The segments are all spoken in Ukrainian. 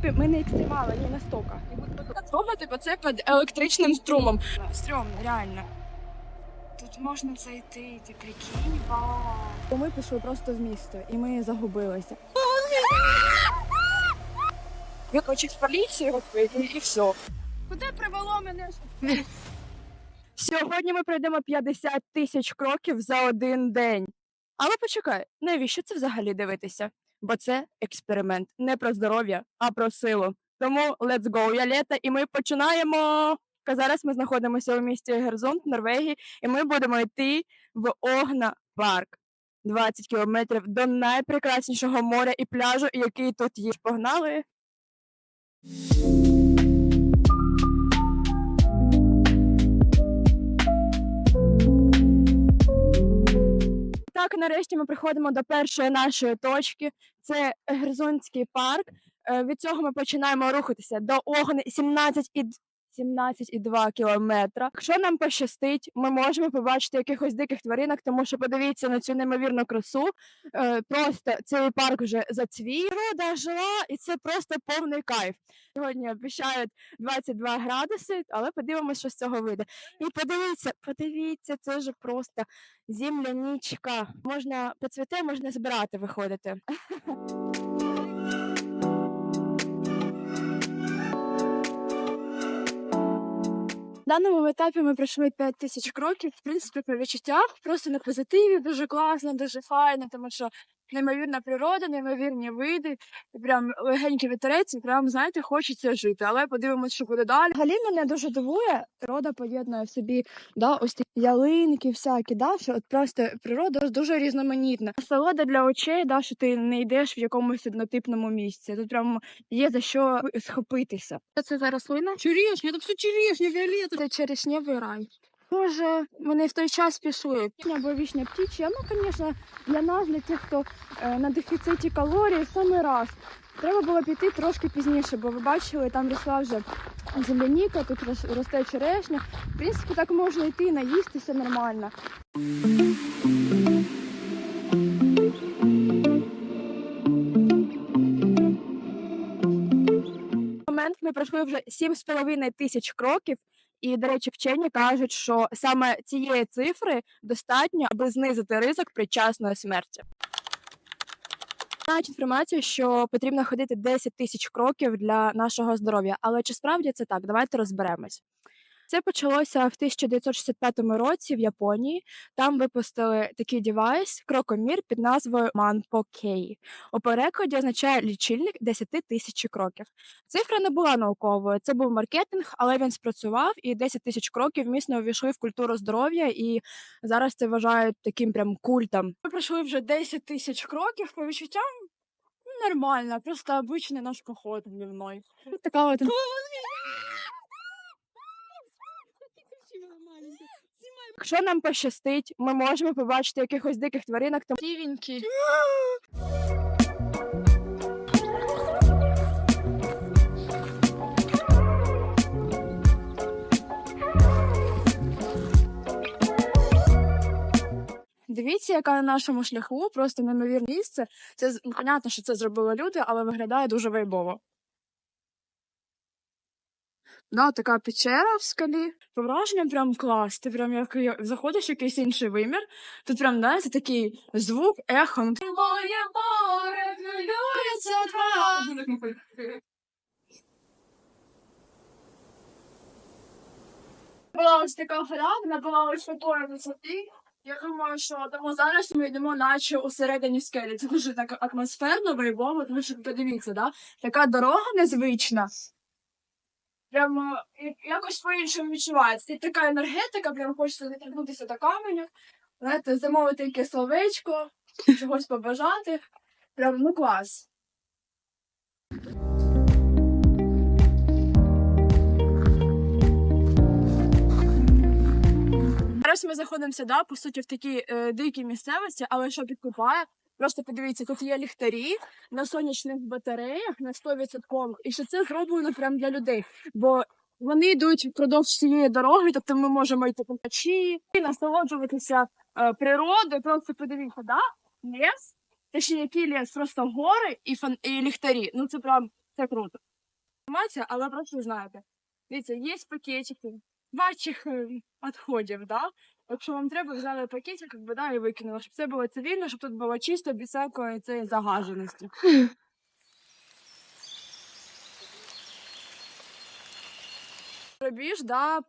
принципі, ми не екстремали, не настільки. Пробувати по це під електричним струмом. Стрьомно, реально. Тут можна зайти, ти прикинь, вау. То ми пішли просто в місто, і ми загубилися. Викличуть поліцію і, і все. Куди привело мене? Сьогодні ми пройдемо 50 тисяч кроків за один день. Але почекай, навіщо це взагалі дивитися? Бо це експеримент не про здоров'я, а про силу. Тому let's go, я лета, і ми починаємо. Зараз ми знаходимося у місті Герзунд, Норвегії, і ми будемо йти в Огна парк. 20 кілометрів до найпрекраснішого моря і пляжу, який тут є. Погнали! Так, нарешті ми приходимо до першої нашої точки. Це Герзонський парк. Е, Від цього ми починаємо рухатися до Огни 17 і 17,2 кілометра. Якщо нам пощастить, ми можемо побачити якихось диких тваринок, тому що подивіться на цю неймовірну красу. Е, Просто цей парк вже зацвів, природа жила, і це просто повний кайф. Сьогодні обіцяють 22 градуси, але подивимося, що з цього вийде. І подивіться, подивіться, це вже просто земляничка. Можна поцвіте, можна збирати, виходити. даному етапі ми пройшли 5 тисяч кроків. В принципі, по відчуттях просто на позитиві, дуже класно, дуже файно, тому що неймовірна природа, неймовірні види, і прям легенький вітерець, і прям знаєте, хочеться жити. Але подивимося, що буде далі. Взагалі мене дуже дивує. Природа поєднує в собі да, ось такі ялинки, всякі, да, що от просто природа дуже різноманітна. Насолода для очей, да, що ти не йдеш в якомусь однотипному місці. Тут прям є за що схопитися. Це за рослина? Черешня, це все черешня, Віолетта. Це черешневий рай. Боже, вони в той час пішли. Або вічня птічя. Ну, звісно, для нас, для тих, хто е, на дефіциті калорій, в самий раз. Треба було піти трошки пізніше, бо ви бачили, там росла вже земляніка, тут рос- росте черешня. В принципі, так можна йти, наїстися нормально. момент ми пройшли вже 7,5 тисяч кроків. І, до речі, вчені кажуть, що саме цієї цифри достатньо, аби знизити ризик причасної смерті. Знають інформацію, що потрібно ходити 10 тисяч кроків для нашого здоров'я. Але чи справді це так? Давайте розберемось. Це почалося в 1965 році в Японії. Там випустили такий девайс, крокомір під назвою Manpo K. У перекладі означає лічильник 10 тисяч кроків. Цифра не була науковою, це був маркетинг, але він спрацював, і 10 тисяч кроків міцно увійшли в культуру здоров'я, і зараз це вважають таким прям культом. Ми пройшли вже 10 тисяч кроків по відчуттям. ну, Нормально, просто обичний наш поход дневной. Така от Якщо нам пощастить, ми можемо побачити якихось диких тваринок, то рівенькі. Дивіться, яка на нашому шляху просто неймовірне місце. Це понятно, що це зробили люди, але виглядає дуже вайбово. Да, така печера в скалі. По прям клас. Ти прям як заходиш в якийсь інший вимір. Тут прям, знаєте, такий звук, ехо. ну, Моє море хвилюється Була ось така гра, була ось такої висоти. Я думаю, що тому зараз ми йдемо наче усередині скелі. Це дуже так атмосферно, вайбово, тому що подивіться, да? така дорога незвична. Прямо якось по-іншому відчувається. І така енергетика, прям хочеться доторкнутися до каменю, знаєте, замовити якесь словечко, чогось побажати. Прям ну клас. Зараз ми знаходимося, да, по суті, в такій е, дикій місцевості, але що підкупає, просто подивіться, тут є ліхтарі на сонячних батареях на 100%, і що це зроблено прямо для людей. Бо вони йдуть впродовж цієї дороги, тобто ми можемо йти по і насолоджуватися е, природою. Просто подивіться, да? ліс, точніше, який ліс, просто гори і, фон, і ліхтарі. Ну це прям Це круто. Але просто знаєте. Дивіться, є пакетики ваших е, відходів, да? Якщо вам треба, взяли пакетик, якби, да, і викинули, щоб це було цивільно, щоб тут було чисто, без всякої цієї загаженості. Пробіж, да, е,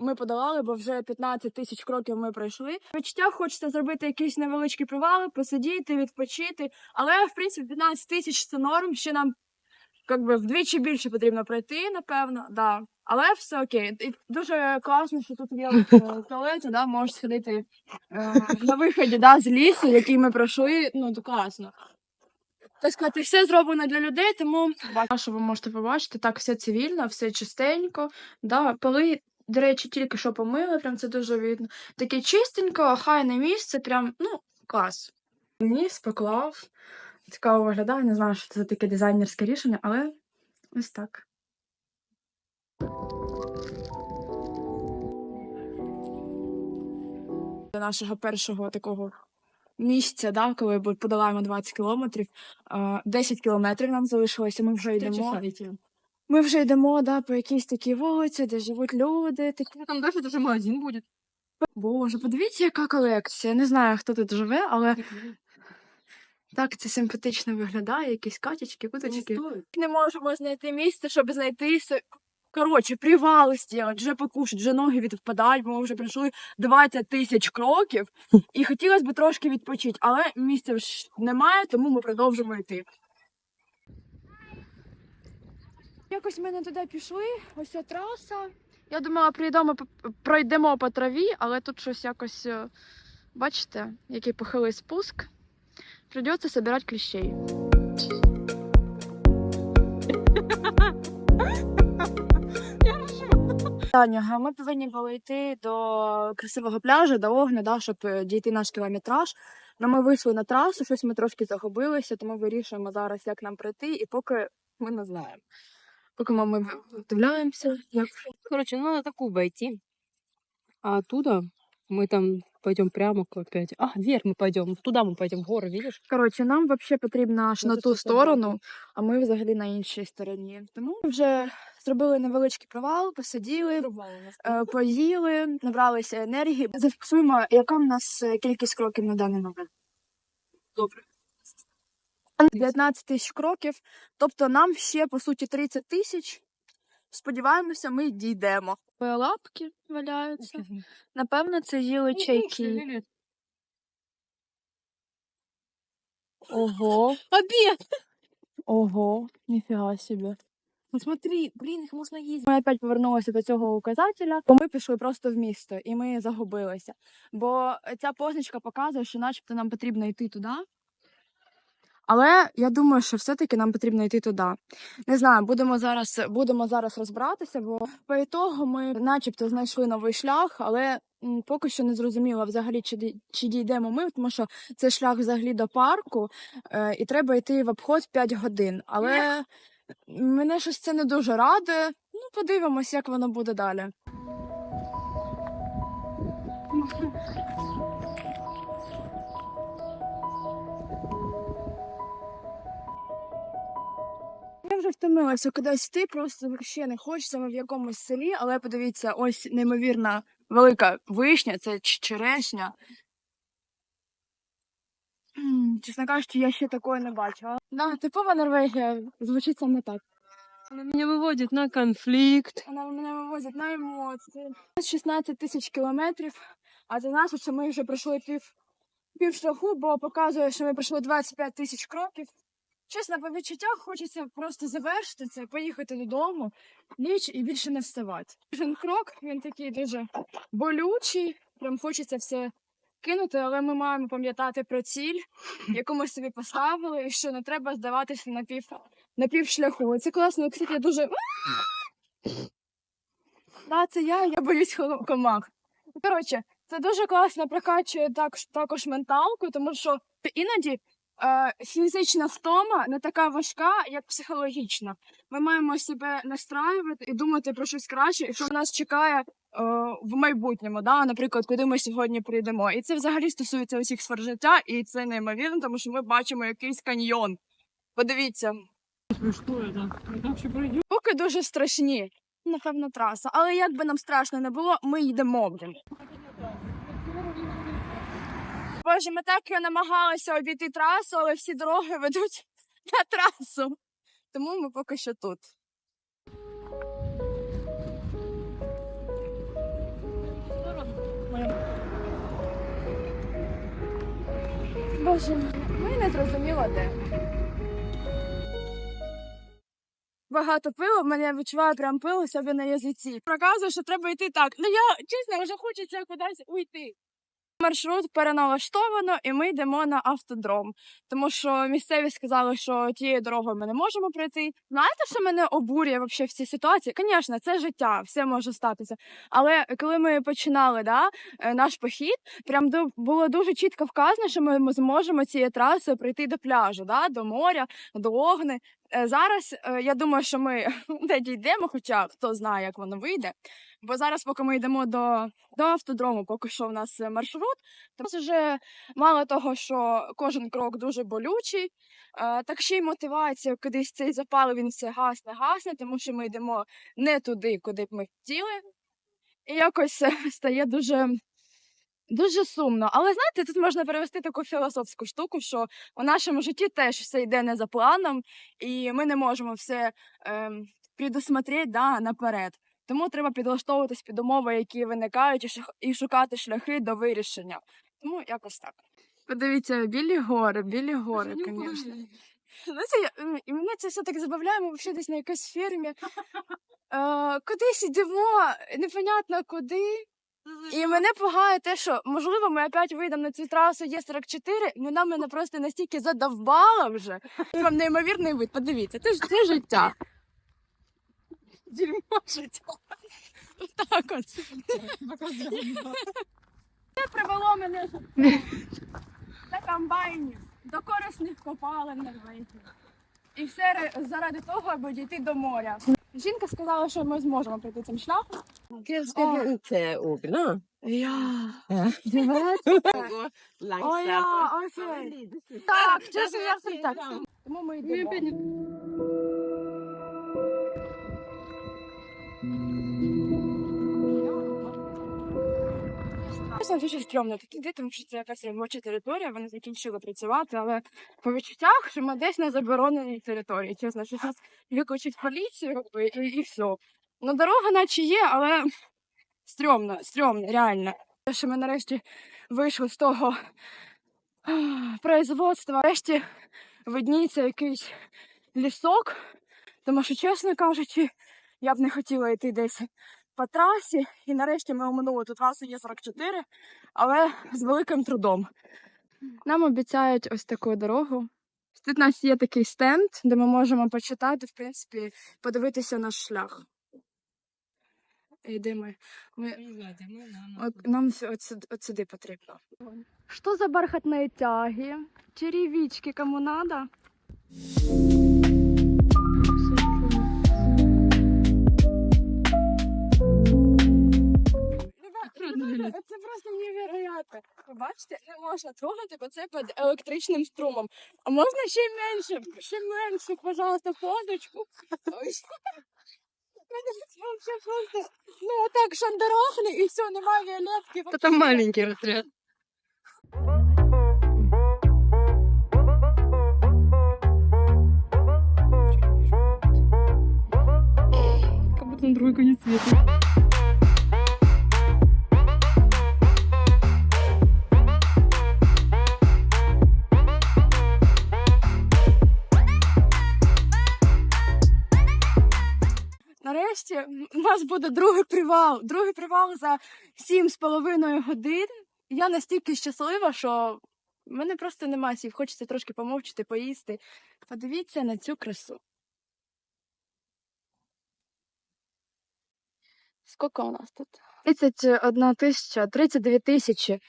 ми подолали, бо вже 15 тисяч кроків ми пройшли. Відчуття хочеться зробити якісь невеличкі привали, посидіти, відпочити. Але в принципі 15 тисяч це норм. Ще нам як би вдвічі більше потрібно пройти, напевно, да. Але все окей. І дуже класно, що тут є е, туалети, да, можеш сходити е, на виході да, з лісу, який ми пройшли. Ну, то класно. Так сказати, все зроблено для людей, тому бачу, що ви можете побачити, так все цивільно, все чистенько. Да, поли, до речі, тільки що помили, прям це дуже видно. Таке чистенько, хайне місце, прям, ну, клас. Ніс поклав. Цікаво виглядає, не знаю, що це таке дизайнерське рішення, але ось так. До нашого першого такого місця, да, коли ми подолаємо 20 кілометрів, 10 кілометрів нам залишилося, ми вже йдемо. Ми вже йдемо да, по якійсь такій вулиці, де живуть люди. Такі... Там дальше даже магазин будет. Боже, подивіться, яка колекція. Не знаю, хто тут живе, але так це симпатично виглядає. Якісь катячки, куточки. Не можемо знайти місце, щоб знайти. Коротше, привали зробити, вже покушать, вже ноги відпадають, бо ми вже пройшли 20 тисяч кроків, і хотілося б трошки відпочити, але місця ж немає, тому ми продовжуємо йти. Якось ми не туди пішли, ось ця траса. Я думала, прийдемо, пройдемо по траві, але тут щось якось, е, бачите, який похилий спуск. Придеться збирати кліщей. Таня, ми повинні були йти до красивого пляжу, до огня, да, щоб е, дійти наш кілометраж. Ну, ми вийшли на трасу, щось ми трошки загубилися, тому вирішуємо зараз, як нам прийти, і поки ми не знаємо. Поки ми, вдивляємося, як Коротше, ну на таку байті. А оттуда ми там пойдем прямо к- опять. А, вверх мы пойдем. Туда мы пойдем, в горы, видишь? Коротше, нам взагалі потрібно аж Ну, на це ту все сторону, а ми взагалі на іншій стороні. Тому ми вже зробили невеличкий провал, посиділи, е, поїли, набралися енергії. Зафіксуємо, яка в нас е, кількість кроків на даний момент. Добре. 19 тисяч кроків, тобто нам ще по суті 30 тисяч. Сподіваємося, ми дійдемо. Лапки валяються. Напевно, це їли чайки. Ого, Обед! ого, ніфіга собі. Ну смотри, блин, их можно есть. Ми опять повернулися до цього указателя, бо ми пішли просто в місто і ми загубилися. Бо ця позначка показує, що начебто нам потрібно йти туди. Але я думаю, що все-таки нам потрібно йти туди. Не знаю, будемо зараз, будемо зараз розбиратися, бо по ітогу ми начебто знайшли новий шлях, але поки що не зрозуміло взагалі, чи, чи дійдемо ми, тому що це шлях взагалі до парку, е, і треба йти в обход 5 годин. Але мене щось це не дуже радує. Ну, подивимось, як воно буде далі. Вже втомилася кудись йти, просто ще не хочеться. Ми в якомусь селі, але подивіться, ось неймовірна велика вишня, це черешня. Чесно кажучи, я ще такої не бачила. Да, типова Норвегія звучить саме так. Она меня выводит на конфликт. Вона мене вивозить на емоції. 16 тисяч кілометрів, а це значить, що ми вже пройшли пів, пів шляху, бо показує, що ми пройшли 25 тисяч кроків. Чесно, по відчуттях хочеться просто завершити це, поїхати додому, ліч і більше не вставати. Кожен крок він такий дуже болючий, прям хочеться все кинути, але ми маємо пам'ятати про ціль, яку ми собі поставили, і що не треба здаватися на пів, на пів шляху. Це класно, кстати, дуже Да, це я, я боюсь комах. Коротше, це дуже класно прокачує так, також менталку, тому що іноді е, фізична втома не така важка, як психологічна. Ми маємо себе настраювати і думати про щось краще, що нас чекає е, в майбутньому. Да? Наприклад, куди ми сьогодні прийдемо. І це взагалі стосується усіх сфер життя, і це неймовірно, тому що ми бачимо якийсь каньйон. Подивіться, Поки дуже страшні. Напевно, траса. Але як би нам страшно не було, ми йдемо. блін. Боже, ми так намагалися обійти трасу, але всі дороги ведуть на трасу. Тому ми поки що тут. Боже, ми не зрозуміло де. Багато пива, в мене відчуваю прям пиво у себе на язиці. Проказує, що треба йти так. Ну я чесно, вже хочеться кудись уйти. Маршрут переналаштовано, і ми йдемо на автодром, тому що місцеві сказали, що тією дорогою ми не можемо пройти. Знаєте, що мене обурює вообще в цій ситуації? Звісно, це життя, все може статися. Але коли ми починали да, е, наш похід, прям було дуже чітко вказано, що ми зможемо цією трасою прийти до пляжу, да, до моря, до огни. Е, Зараз е, я думаю, що ми не дійдемо, хоча хто знає, як воно вийде. Бо зараз, поки ми йдемо до, до автодрому, поки що в нас е, маршрут, то вже мало того, що кожен крок дуже болючий, так ще й мотивація кудись цей запал він все гасне, гасне, тому що ми йдемо не туди, куди б ми хотіли. І якось стає дуже, дуже сумно. Але знаєте, тут можна перевести таку філософську штуку, що у нашому житті теж все йде не за планом, і ми не можемо все ем, предусмотреть да, наперед. Тому треба підлаштовуватись під умови, які виникають, і шукати шляхи до вирішення. Тому якось так. Подивіться, білі гори, білі гори, звісно. Я- м, і мене це все так забавляє, ми взагалі десь на якійсь фермі. Е, кудись йдемо, непонятно куди. І мене пугає те, що можливо ми опять вийдемо на цю трасу Є44, ну нам мене просто настільки задовбало вже. Вам неймовірний вид, подивіться, це ж це життя. Дерьмо життя. Так от. Це привело мене на комбайні до корисних копалин норвезьких. І все заради того, аби дійти до моря. Жінка сказала, що ми зможемо пройти цим шляхом. Inte ogna? Ja. Ja. Du vet? Å ja, okej. Так, чесно, я все так. Тому ми Чесно, дуже стрьомно тут іти, тому що це якась робоча територія, вони закінчили працювати, але по відчуттях, що ми десь на забороненій території. Чесно, що зараз викличуть поліцію і, і все. Ну, дорога наче є, але стрьомно, стрьомно, реально. Те, Що ми нарешті вийшли з того производства. Нарешті видніється якийсь лісок, тому що, чесно кажучи, я б не хотіла йти десь по трасі. І нарешті ми оминули ту трасу Є44, але з великим трудом. Нам обіцяють ось таку дорогу. Тут у нас є такий стенд, де ми можемо почитати, в принципі, подивитися наш шлях. І де ми? ми... От нам с- от, сюди- от сюди потрібно. Що за бархатні тяги? Черевички кому надо? Це просто невероятно. Ви бачите, не можна трогати, бо це під електричним струмом. А можна ще менше, ще менше, пожалуйста, позочку. Мене це вообще просто, ну отак шандарахне і все, немає лепки. Это маленький разряд. Как будто на другой конец света. Нарешті у нас буде другий привал. Другий привал за сім з половиною годин. Я настільки щаслива, що в мене просто немає сів. Хочеться трошки помовчати, поїсти. Подивіться на цю красу. Скільки у нас тут? 31 тисяча, 32 тисячі.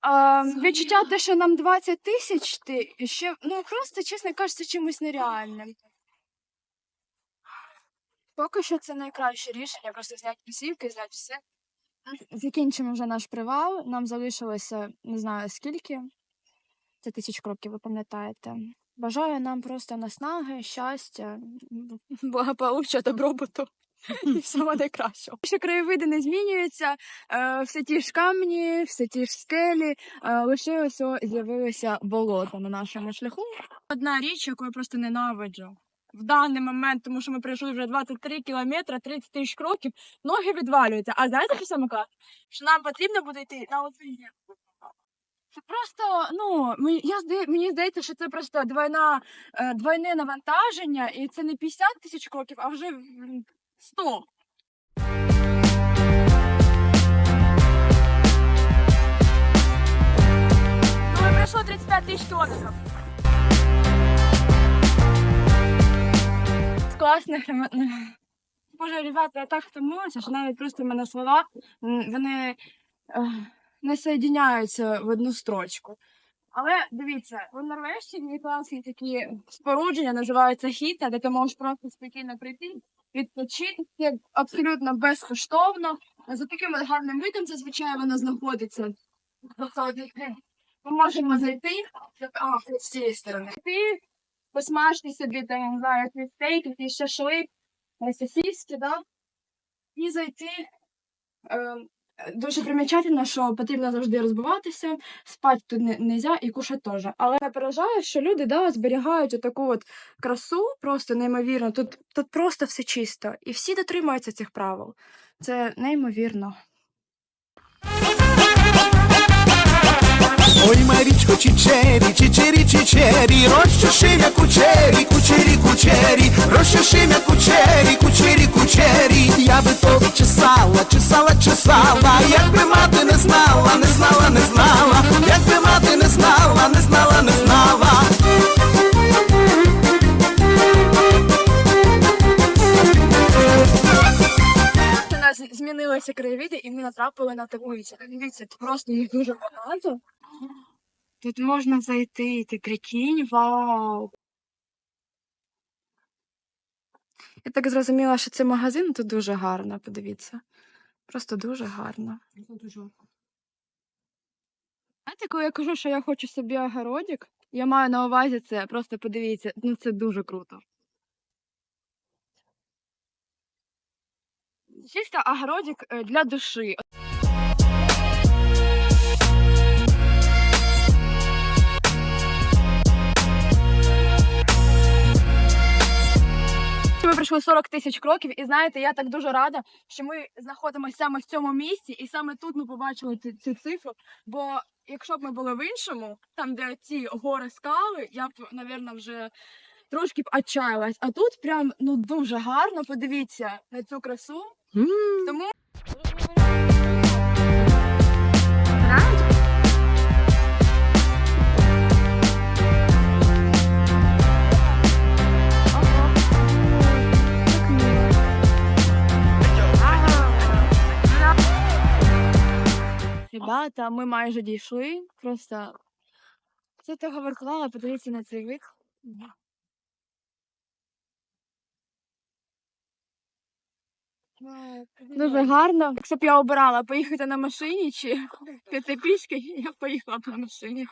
А, відчуття те, що нам 20 тисяч, ти ще ну просто, чесно кажучи, чимось нереальним. Поки що це найкраще рішення, просто зняти посівки, зняти все. Закінчимо вже наш привал. Нам залишилося не знаю скільки. Це тисяч кроків, ви пам'ятаєте. Бажаю нам просто наснаги, щастя, благополуччя, добробуту і всього найкращого. Що краєвиди не змінюються, е, все ті ж камні, все ті ж скелі, е, лише ось з'явилося болото на нашому шляху. Одна річ, яку я просто ненавиджу. В даний момент, тому що ми пройшли вже 23 кілометри, 30 тисяч кроків, ноги відвалюються. А знаєте, що саме клас? Що нам потрібно буде йти на оцей це просто, ну, мені, я, мені здається, що це просто двойна, е, двойне навантаження, і це не 50 тисяч кроків, а вже 100. Ну, пройшло 35 тисяч кілометрів. Класних Боже, ребята, я так втомилася, що навіть просто в мене слова, вони е, не соєдиняються в одну строчку. Але дивіться, в Норвежчині класні такі спорудження, називаються хіта, де ти можеш просто спокійно прийти, відпочити абсолютно безкоштовно. За таким гарним видом зазвичай воно знаходиться. Ми можемо зайти, а, з цієї сторони. Посмажити собі там, не знаю, якийсь стейк, якийсь шашлик, е, сосиски, да? і зайти. Е, Дуже примічательно, що потрібно завжди розбиватися, спати тут не можна і кушати теж. Але я переживаю, що люди да, зберігають отаку от красу, просто неймовірно. Тут, тут просто все чисто, і всі дотримуються цих правил. Це неймовірно. Ой, Марічко, чичері, чичері, чичері, розчешимя кучері, кучері, кучері, розчешимя кучері, кучері, кучері. Я би тобі чесала, чесала, чесала, якби мати не знала, не знала, не знала, якби мати не знала, не знала, не знала. У нас змінилися краєвиди, і ми натрапили на таку віці. Дивіться, просто їх дуже багато. Тут можна зайти, ти прикинь, вау. Я так зрозуміла, що це магазин тут дуже гарно, подивіться. Просто дуже гарно. Знаєте, коли я кажу, що я хочу собі огородик, я маю на увазі це, просто подивіться, ну це дуже круто. Чисто огородик е, для душі. Пройшли 40 тисяч кроків, і знаєте, я так дуже рада, що ми знаходимося саме в цьому місці, і саме тут ми побачили цю, цю цифру. Бо якщо б ми були в іншому, там де ці гори скали, я б, напевно, вже трошки б отчаялась. А тут прям ну дуже гарно. Подивіться на цю красу. Тому Ребята, ми майже дійшли. Просто це того верховала, подивіться на цей вид. Дуже гарно. Якщо б я обирала поїхати на машині чи піти пішки, я б поїхала б на машині.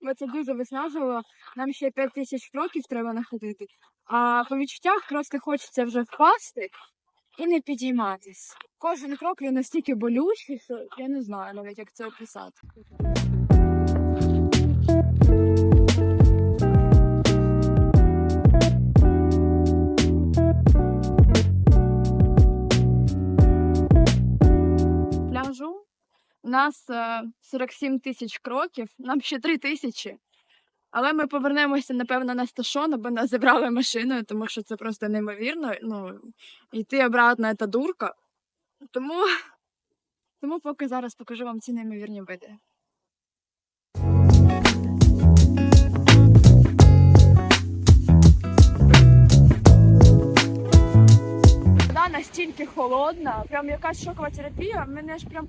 Бо це дуже виснажливо. Нам ще 5 тисяч кроків треба находити. А по відчуттях просто хочеться вже впасти і не підійматись. Кожен крок він настільки болючий, що я не знаю навіть, як це описати. Пляжу. У нас е, 47 тисяч кроків, нам ще 3 тисячі. Але ми повернемося, напевно, на сташон, аби нас забрали машиною, тому що це просто неймовірно. Ну, йти обратно це дурка. Тому, тому поки зараз покажу вам ці неймовірні види. Вода настільки холодна, прям якась шокова терапія. Мене ж прям,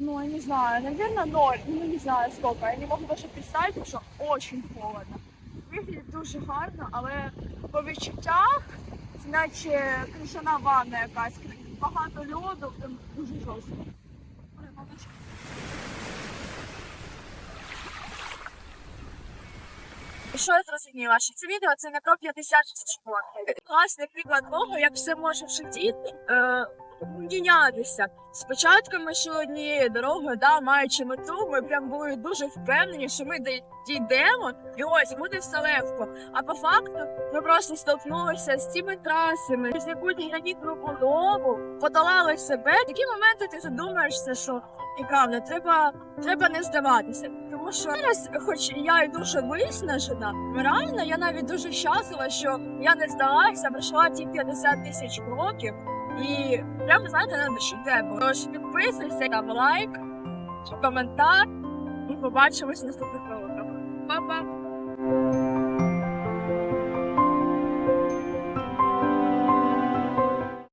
ну я не знаю, наверное, ноль, ну не знаю сколько. Я не можу даже представити, що очень холодно. Виглядить дуже гарно, але по відчуттях, це наче кришана ванна якась, багато льоду, прям дуже жорстко. Що я зрозуміла, що це відео це не про 50 років. Класний приклад того, як все може в житті мінятися. Спочатку ми йшли однією дорогою, да, маючи мету, ми прям були дуже впевнені, що ми дій- дійдемо, і ось буде все легко. А по факту ми просто столкнулися з цими трасами, з якусь гранітну будову, подолали себе. В такі моменти ти задумаєшся, що і правда, треба, треба не здаватися. Тому що зараз, хоч я і дуже виснажена, морально я навіть дуже щаслива, що я не здалася, пройшла ті 50 тисяч кроків. І прямо знаєте, на душі тебе. Тож підписуйся, там лайк, коментар. І побачимось наступних роликах. Па-па!